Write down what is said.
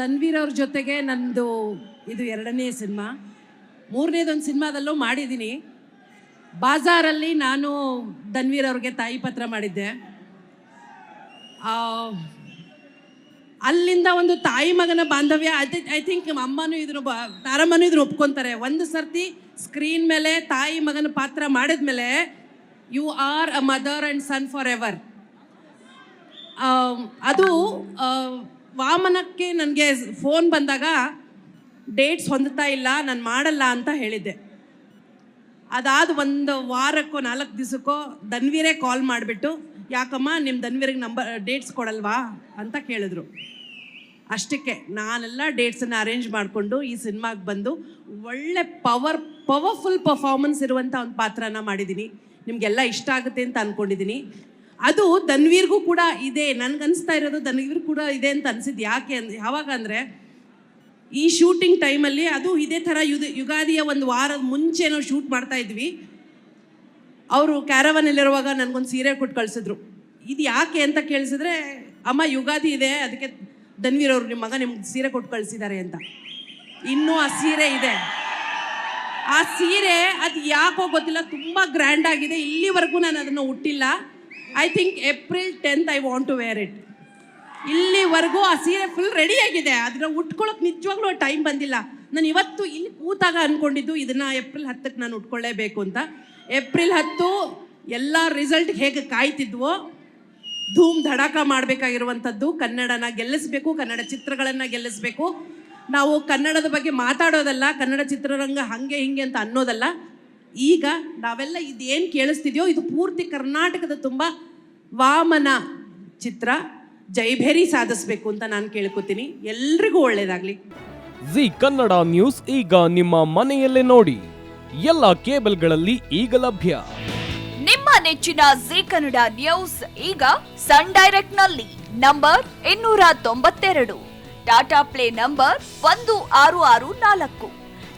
ಧನ್ವೀರ್ ಅವ್ರ ಜೊತೆಗೆ ನಂದು ಇದು ಎರಡನೇ ಸಿನಿಮಾ. ಮೂರನೇದೊಂದು ಸಿನಿಮಾದಲ್ಲೂ ಮಾಡಿದ್ದೀನಿ. ಬಾಜಾರಲ್ಲಿ ನಾನು ಧನ್ವೀರ್ ಅವ್ರಿಗೆ ತಾಯಿ ಪತ್ರ ಮಾಡಿದ್ದೆ. ಅಲ್ಲಿಂದ ಒಂದು ತಾಯಿ ಮಗನ ಬಾಂಧವ್ಯ ಐ ಥಿಂಕ್ ಅಮ್ಮನೂ ಇದ್ರ ತಾರಮ್ಮನೂ ಇದ್ರು ಒಪ್ಕೊತಾರೆ. ಒಂದು ಸರ್ತಿ ಸ್ಕ್ರೀನ್ ಮೇಲೆ ತಾಯಿ ಮಗನ ಪಾತ್ರ ಮಾಡಿದ್ಮೇಲೆ you are a mother and son forever ever ಅದು ವಾಮನಕ್ಕೆ ನನಗೆ ಫೋನ್ ಬಂದಾಗ ಡೇಟ್ಸ್ ಹೊಂದುತ್ತಾ ಇಲ್ಲ, ನಾನು ಮಾಡಲ್ಲ ಅಂತ ಹೇಳಿದ್ದೆ. ಅದಾದ ಒಂದು ವಾರಕ್ಕೋ ನಾಲ್ಕು ದಿವಸಕ್ಕೋ ಧನ್ವೀರೇ ಕಾಲ್ ಮಾಡಿಬಿಟ್ಟು, ಯಾಕಮ್ಮ ನಿಮ್ಮ ಧನ್ವೀರಿಗೆ ನಂಬರ್ ಡೇಟ್ಸ್ ಕೊಡಲ್ವಾ? ಅಂತ ಕೇಳಿದ್ರು. ಅಷ್ಟಕ್ಕೆ ನಾನೆಲ್ಲ ಡೇಟ್ಸನ್ನು ಅರೇಂಜ್ ಮಾಡಿಕೊಂಡು ಈ ಸಿನಿಮಾಗೆ ಬಂದು ಒಳ್ಳೆ ಪವರ್ ಪವರ್ಫುಲ್ ಪರ್ಫಾರ್ಮೆನ್ಸ್ ಇರುವಂಥ ಒಂದು ಪಾತ್ರನ ಮಾಡಿದ್ದೀನಿ ನಿಮಗೆಲ್ಲ ಇಷ್ಟ ಆಗುತ್ತೆ ಅಂತ ಅಂದ್ಕೊಂಡಿದ್ದೀನಿ ಅದು ಧನ್ವೀರ್ಗೂ ಕೂಡ ಇದೆ. ನನಗನ್ನಿಸ್ತಾ ಇರೋದು ಧನ್ವೀರ್ ಕೂಡ ಇದೆ ಅಂತ ಅನ್ಸಿದ್ದು ಯಾಕೆ ಅಂದ್ರೆ ಯಾವಾಗ ಅಂದರೆ ಈ ಶೂಟಿಂಗ್ ಟೈಮಲ್ಲಿ ಅದು ಇದೇ ಥರ ಯುದ ಯುಗಾದಿಯ ಒಂದು ವಾರದ ಮುಂಚೆ ನಾವು ಶೂಟ್ ಮಾಡ್ತಾ ಇದ್ವಿ. ಅವರು ಕ್ಯಾರವನಲ್ಲಿರುವಾಗ ನನಗೊಂದು ಸೀರೆ ಕೊಟ್ಟು ಕಳಿಸಿದ್ರು. ಇದು ಯಾಕೆ ಅಂತ ಕೇಳಿಸಿದ್ರೆ, ಅಮ್ಮ ಯುಗಾದಿ ಇದೆ, ಅದಕ್ಕೆ ಧನ್ವೀರ್ ಅವರು ನಿಮ್ಮ ಮಗ ನಿಮ್ಗೆ ಸೀರೆ ಕೊಟ್ಟು ಕಳಿಸಿದ್ದಾರೆ ಅಂತ. ಇನ್ನೂ ಆ ಸೀರೆ ಇದೆ. ಆ ಸೀರೆ ಅದು ಯಾಕೋ ಗೊತ್ತಿಲ್ಲ, ತುಂಬ ಗ್ರ್ಯಾಂಡ್ ಆಗಿದೆ. ಇಲ್ಲಿವರೆಗೂ ನಾನು ಅದನ್ನು ಹುಟ್ಟಿಲ್ಲ I think April tenth I want to wear it ಇಲ್ಲಿವರೆಗೂ ಆ ಸೀರೆ ಫುಲ್ ರೆಡಿ ಆಗಿದೆ. ಅದನ್ನ ಉಟ್ಕೊಳ್ಳೋಕೆ ನಿಜವಾಗ್ಲೂ ಟೈಮ್ ಬಂದಿಲ್ಲ. ನಾನು ಇವತ್ತು ಇಲ್ಲಿ ಕೂತಾಗ ಅನ್ಕೊಂಡಿದ್ದು ಇದನ್ನ ಏಪ್ರಿಲ್ ಹತ್ತಕ್ಕೆ ನಾನು ಉಟ್ಕೊಳ್ಳೇಬೇಕು ಅಂತ. ಏಪ್ರಿಲ್ ಹತ್ತು ಎಲ್ಲ ರಿಸಲ್ಟ್ ಹೇಗೆ ಕಾಯ್ತಿದ್ವೋ, ಧೂಮ್ ಧಡಾಕ ಮಾಡಬೇಕಾಗಿರುವಂಥದ್ದು. ಕನ್ನಡನ ಗೆಲ್ಲಿಸ್ಬೇಕು, ಕನ್ನಡ ಚಿತ್ರಗಳನ್ನು ಗೆಲ್ಲಿಸ್ಬೇಕು. ನಾವು ಕನ್ನಡದ ಬಗ್ಗೆ ಮಾತಾಡೋದಲ್ಲ, ಕನ್ನಡ ಚಿತ್ರರಂಗ ಹಾಗೆ ಹಿಂಗೆ ಅಂತ ಅನ್ನೋದಲ್ಲ. ಈಗ ನಾವೆಲ್ಲ ಇದೇನು ಕೇಳಿಸ್ತಿದ್ಯೋ ಇದು ಪೂರ್ತಿ ಕರ್ನಾಟಕದ ತುಂಬ ವಾಮನ ಚಿತ್ರ. ಜೈಭೇರಿ ಸಾಧಿಸಬೇಕು ಅಂತ ನಾನು ಕೇಳ್ಕೊತೀನಿ. ಎಲ್ರಿಗೂ ಒಳ್ಳೇದಾಗಲಿ. ಜಿ ಕನ್ನಡ ನ್ಯೂಸ್ ಈಗ ನಿಮ್ಮ ಮನೆಯಲ್ಲೇ ನೋಡಿ. ಎಲ್ಲ ಕೇಬಲ್ಗಳಲ್ಲಿ ಈಗ ಲಭ್ಯ. ನಿಮ್ಮ ನೆಚ್ಚಿನ ಜಿ ಕನ್ನಡ ನ್ಯೂಸ್ ಈಗ ಸನ್ ಡೈರೆಕ್ಟ್ನಲ್ಲಿ ನಂಬರ್ ಇನ್ನೂರ ತೊಂಬತ್ತೆರಡು. ಟಾಟಾ ಪ್ಲೇ ನಂಬರ್ ಒಂದು ಆರು ಆರು ನಾಲ್ಕು.